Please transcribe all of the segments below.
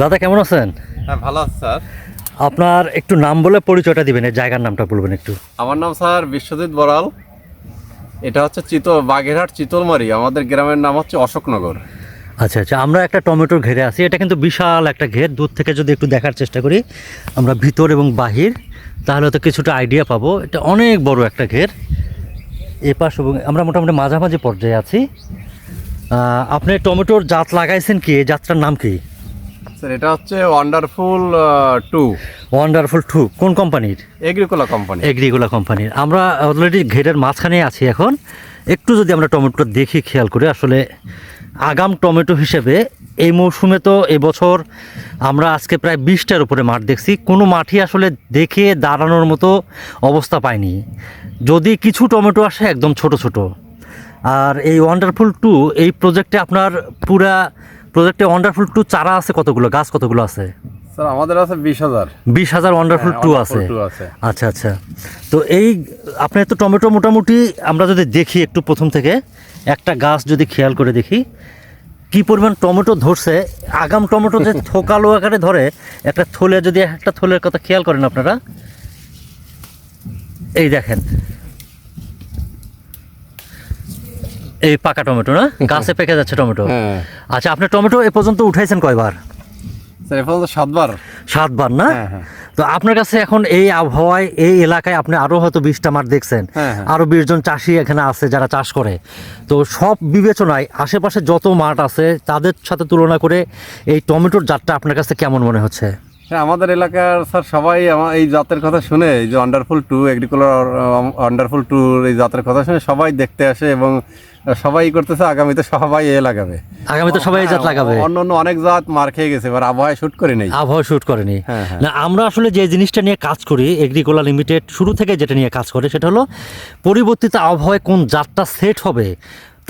দাদা কেমন আছেন? হ্যাঁ ভালো আছে স্যার। আপনার একটু নাম বলে পরিচয়টা দিবেন এই জায়গার নামটা বলবেন একটু। আমার নাম স্যার বিশ্বজিৎ বড়াল। এটা হচ্ছে চিতল বাগেরহাট চিতলমারি। আমাদের গ্রামের নাম হচ্ছে অশোকনগর। আচ্ছা আচ্ছা আমরা একটা টমেটোর ঘেরে আছি। এটা কিন্তু বিশাল একটা ঘের। দূর থেকে যদি একটু দেখার চেষ্টা করি আমরা ভিতর এবং বাহির তাহলে তো কিছুটা আইডিয়া পাবো। এটা অনেক বড় একটা ঘের। এপাশ এবং আমরা মোটামুটি মাঝামাঝি পর্যায়ে আছি। আপনি টমেটোর জাত লাগাইছেন কি? এই জাতটার নাম কি? স্যার এটা হচ্ছে ওয়ান্ডারফুল টু ওয়ান্ডারফুল টু কোন কোম্পানির এগ্রিকোলা কোম্পানি এগ্রিগুলা কোম্পানির আমরা অলরেডি ঘেরের মাঝখানে আছি এখন। একটু যদি আমরা টমেটো দেখি খেয়াল করে আসলে আগাম টমেটো হিসেবে এই মৌসুমে তো এবছর আমরা আজকে প্রায় বিশটার উপরে মাঠ দেখছি। কোনো মাঠই আসলে দেখে দাঁড়ানোর মতো অবস্থা পাইনি যদি কিছু টমেটো আসে একদম ছোট ছোট। আর এই ওয়ান্ডারফুল টু এই প্রজেক্টে আপনার পুরা প্রজেক্টে ওয়ান্ডারফুল টু চারা আছে কতগুলো? গাছ কতগুলো আছে? স্যার আমাদের আছে বিশ হাজার। বিশ হাজার ওয়ান্ডারফুল হ্যাঁ, টু আছে। আছে। আচ্ছা আচ্ছা। তো এই আপনার তো টমেটো মোটামুটি আমরা যদি দেখি একটু প্রথম থেকে একটা গাছ যদি খেয়াল করে দেখি কি পরিমাণ টমেটো ধরছে? আগাম টমেটো যে থোকালো আকারে ধরে একটা থলে যদি একটা থলের কথা খেয়াল করেন আপনারা। এই দেখেন এই পাকা টমেটো না? গাছে পেকে যাচ্ছে টমেটো। হ্যাঁ। আচ্ছা আপনি টমেটো এ পর্যন্ত উঠাইছেন কয়বার? স্যার এ পর্যন্ত সাতবার। সাতবার না? হ্যাঁ, হ্যাঁ। তো আপনার কাছে এখন এই আবহাওয়ায় এই এলাকায় আপনি আরও হয়তো বিশটা মাঠ দেখছেন। আরও বিশ জন চাষি এখানে আছে যারা চাষ করে। তো সব বিবেচনায় আশেপাশে যত মাঠ আছে তাদের সাথে তুলনা করে এই টমেটোর জাতটা আপনার কাছে কেমন মনে হচ্ছে? হ্যাঁ আমাদের এলাকার স্যার সবাই আমার এই জাতের কথা শুনে এই যে ওয়ান্ডারফুল টু এগ্রিকোলার ওয়ান্ডারফুল টু এই জাতের কথা শুনে সবাই দেখতে আসে এবং সবাই করতেছে আগামীতে সবাই এ লাগাবে। আগামী তো সবাই জাত লাগাবে। অন্য অন্য অনেক জাত মার খেয়ে গেছে এবার আবহাওয়া শুট করে নেই। আবহাওয়া শুট করেনি হ্যাঁ, হ্যাঁ। না আমরা আসলে যে জিনিসটা নিয়ে কাজ করি এগ্রিকোলা লিমিটেড শুরু থেকে যেটা নিয়ে কাজ করে সেটা হলো পরিবর্তিত আবহাওয়ায় কোন জাতটা সেট হবে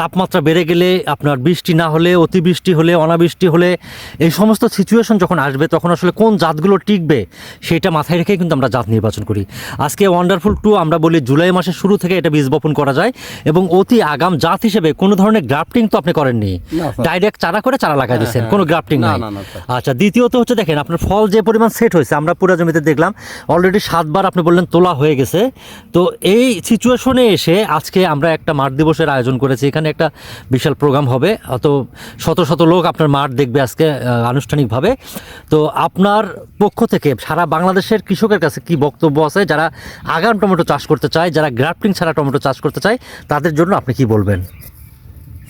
তাপমাত্রা বেড়ে গেলে আপনার বৃষ্টি না হলে অতিবৃষ্টি হলে অনাবৃষ্টি হলে এই সমস্ত সিচুয়েশন যখন আসবে তখন আসলে কোন জাতগুলো টিকবে সেটা মাথায় রেখেই কিন্তু আমরা জাত নির্বাচন করি। আজকে ওয়ান্ডারফুল টু আমরা বলি জুলাই মাসের শুরু থেকে এটা বীজ বপন করা যায় এবং অতি আগাম জাত হিসেবে কোনো ধরনের গ্রাফটিং তো আপনি করেননি। ডাইরেক্ট চারা করে চারা লাগাই দিচ্ছেন কোনো গ্রাফটিং না, নাই। আচ্ছা দ্বিতীয়ত হচ্ছে দেখেন আপনার ফল যে পরিমাণ সেট হয়েছে আমরা পুরো জমিতে দেখলাম অলরেডি সাতবার আপনি বললেন তোলা হয়ে গেছে। তো এই সিচুয়েশনে এসে আজকে আমরা একটা মাঠ দিবসের আয়োজন করেছি এখানে একটা বিশাল প্রোগ্রাম হবে। অত শত শত লোক আপনার মাঠ দেখবে আজকে আনুষ্ঠানিকভাবে। তো আপনার পক্ষ থেকে সারা বাংলাদেশের কৃষকের কাছে কি বক্তব্য আছে? যারা আগাম টমেটো চাষ করতে চায় যারা গ্রাফটিং ছাড়া টমেটো চাষ করতে চায় তাদের জন্য আপনি কি বলবেন?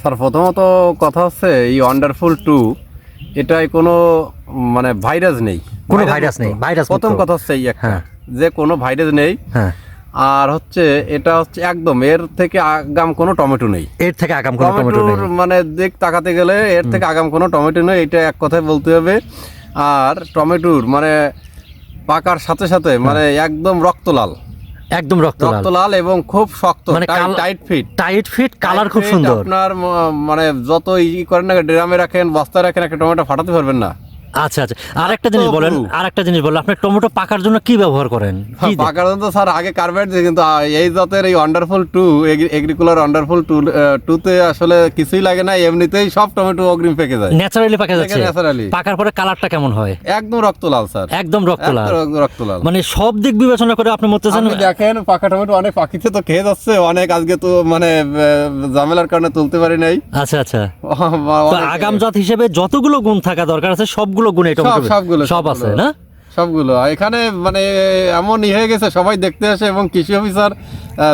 স্যার প্রথমত কথা হচ্ছে এই ওয়ান্ডারফুল টু এটাই কোনো মানে ভাইরাস নেই। কোনো ভাইরাস নেই, ভাইরাস প্রথম কথা হচ্ছে এই একটা। হ্যাঁ। যে কোনো ভাইরাস নেই। হ্যাঁ। আর হচ্ছে এটা হচ্ছে একদম এর থেকে আগাম কোনো টমেটো নেই। এর থেকে আগাম কোনো টমেটো নেই। মানে দিক তাকাতে গেলে এর থেকে আগাম কোনো টমেটো নেই এটা এক কথায় বলতে হবে। আর টমেটোর মানে পাকার সাথে সাথে হ্যাঁ। মানে একদম রক্তলাল। একদম রক্ত লাল এবং খুব শক্ত মানে tight fit. Tight fit colour খুব সুন্দর। আপনার মানে যত ই করেন না ড্রামে রাখেন বস্তায় রাখেন একটা টমেটো ফাটাতে পারবেন না। আচ্ছা আচ্ছা। আর একটা জিনিস বলেন পুরু। আর একটা জিনিস বলেন আপনি টমেটো পাকার জন্য কি ব্যবহার করেন? পাকার জন্য স্যার আগে কার্বেট কিন্তু এই জাতের এই ওয়ান্ডারফুল টু এগ্রিকুলার ওয়ান্ডারফুল টু টুতে আসলে কিছুই লাগে না এমনিতেই সব টমেটো অগ্রিম পেকে যায়। ন্যাচারালি পাকা যাচ্ছে। ন্যাচারালি পাকার পরে কালারটা কেমন হয়? একদম রক্তলাল স্যার। একদম রক্তলাল। একদম রক্তলাল। মানে সব দিক বিবেচনা করে আপনি বলতেছেন আপনি দেখেন পাকা টমেটো অনেক পাখিতে তো খেয়ে যাচ্ছে অনেক আজকে তো মানে ঝামেলার কারণে তুলতে পারি নাই। আচ্ছা আচ্ছা। আগাম জাত হিসেবে যতগুলো গুণ থাকা দরকার আছে সবগুলো গুণ এটা টমেটো সবগুলো, সব আছে না? সবগুলো। এখানে মানে এমন হয়ে গেছে সবাই দেখতে আসে এবং কৃষি অফিসার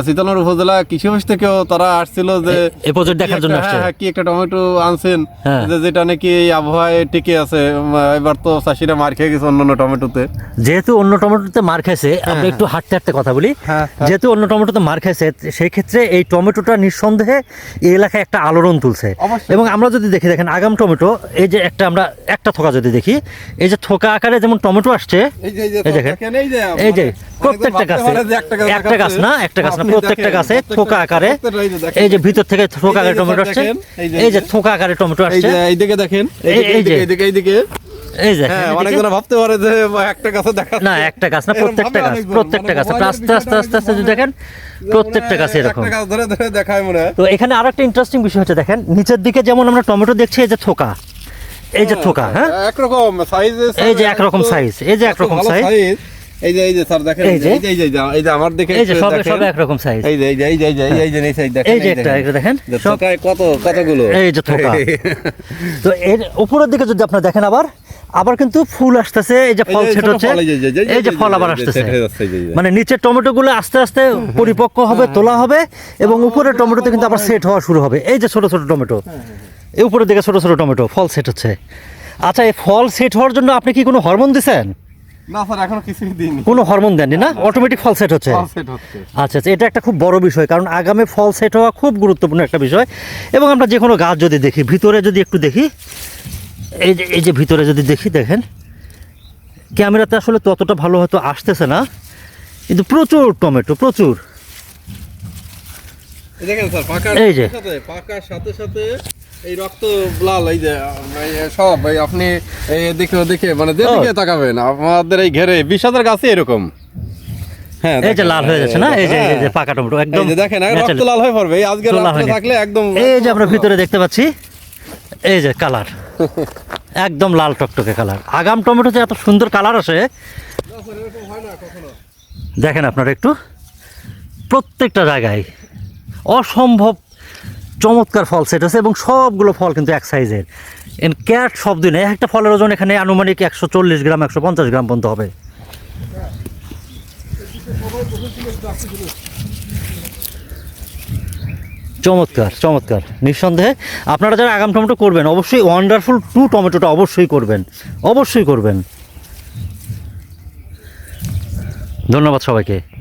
শীতলনগর উপজেলা কৃষি অফিস থেকেও তারা আসছিল যে এ প্রজেক্ট দেখার জন্য একটা- আসছে। হ্যাঁ, হ্যাঁ, কি একটা টমেটো আনছেন হ্যাঁ। যে যেটা নাকি এই আবহাওয়ায় টিকে আছে এবার তো চাষিরা মার খেয়ে গেছে অন্যান্য টমেটোতে। যেহেতু অন্য টমেটোতে মার খাইছে আমরা একটু হাঁটতে হাঁটতে কথা বলি। হ্যাঁ, যেহেতু অন্য টমেটোতে মার খাইছে সেই ক্ষেত্রে এই টমেটোটা নিঃসন্দেহে এই এলাকায় একটা আলোড়ন তুলছে। এবং আমরা যদি দেখি দেখেন আগাম টমেটো এই যে একটা আমরা একটা থোকা যদি দেখি এই যে থোকা আকারে যেমন টমেটো আসছে এই যে- এই এই দেখেন। দেখেন, এই যে মানে প্রত্যেকটা গাছে একটা গাছ। না একটা গাছ না প্রত্যেকটা গাছে থোকা আকারে এই যে ভিতর থেকে থোকা আকারে টমেটো আসছে। এই যে- থোকা আকারে টমেটো আসছে। এইদিকে দেখেন এই- যে। এইদিকে এইদিকে এই যে অনেকজন ভাবতে পারে যে একটা গাছে দেখা না একটা গাছ না প্রত্যেকটা গাছ প্রত্যেকটা গাছ আস্তে আস্তে আস্তে আস্তে যদি দেখেন প্রত্যেকটা গাছে এরকম। ধরে ধরে দেখায় মনে হয়। তো এখানে আর একটা ইন্টারেস্টিং বিষয় হচ্ছে দেখেন নিচের দিকে যেমন আমরা টমেটো দেখছি এই যে থোকা। এই যে থোকা হ্যাঁ একরকম সাইজ এই যে একরকম size, এই যে একরকম size। এই যে এই যে স্যার দেখেন এই এই যে। যে এই যে এই যে আমার দেখে এই যে সব সব একরকম সাইজ এই যে এই যে এই যে এই যে এই যে দেখেন এই যে একটা এটা দেখেন থোকায় কত কতগুলো এই যে থোকা তো এর উপরের দিকে যদি আপনারা দেখেন আবার আবার কিন্তু ফুল আসতেছে এই যে ফল সেট হচ্ছে এই যে- ফল আবার আসতেছে হয়ে। মানে নিচের টমেটো গুলো আস্তে আস্তে পরিপক্ক হবে তোলা হবে এবং উপরের টমেটোতে কিন্তু আবার সেট হওয়া শুরু হবে এই যে ছোট ছোট টমেটো এই উপরের দিকে ছোট ছোট টমেটো ফল সেট হচ্ছে। আচ্ছা এই ফল সেট হওয়ার জন্য আপনি কি কোনো হরমোন দিছেন? না স্যার এখনও কিছুই দিইনি। কোনো হরমোন দেননি না? অটোমেটিক ফল সেট হচ্ছে। ফল সেট হচ্ছে। আচ্ছা আচ্ছা এটা একটা খুব বড় বিষয় কারণ আগামী ফল সেট হওয়া খুব গুরুত্বপূর্ণ একটা বিষয়। এবং আমরা যে কোনো গাছ যদি দেখি ভিতরে যদি একটু দেখি এই যে এই যে ভিতরে যদি দেখি দেখেন ক্যামেরাতে আসলে ততটা ভালো হয়তো আসতেছে না কিন্তু প্রচুর টমেটো প্রচুর। এই দেখেন স্যার পাকার এই যে। পাকার সাথে সাথে এই রক্ত লাল এই যে সব এই আপনি এই দেখে দেখে মানে যেদিকে তাকাবেন আমাদের এই ঘেরে বিশ হাজার গাছে এরকম। হ্যাঁ এই যে লাল হয়ে যাচ্ছে না? এই যে এই যে। পাকা টমেটো একদম দেখেন রক্ত লাল হয়ে পড়বে। এই আজকে তোলা রাত্রে থাকলে একদম এই যে আমরা ভিতরে দেখতে পাচ্ছি এই যে কালার। একদম লাল টকটকে কালার। আগাম টমেটোতে এত সুন্দর কালার আসে দেখেন আপনারা একটু। প্রত্যেকটা জায়গায় অসম্ভব চমৎকার ফল সেট আছে এবং সবগুলো ফল কিন্তু এক সাইজের এন ক্যাট সব দিনে একটা ফলের ওজন এখানে আনুমানিক একশো চল্লিশ গ্রাম, একশো পঞ্চাশ গ্রাম পর্যন্ত হবে। চমৎকার চমৎকার। নিঃসন্দেহে আপনারা যারা আগাম টমেটো করবেন, অবশ্যই ওয়ান্ডারফুল টু টমেটোটা অবশ্যই করবেন। অবশ্যই করবেন। ধন্যবাদ সবাইকে।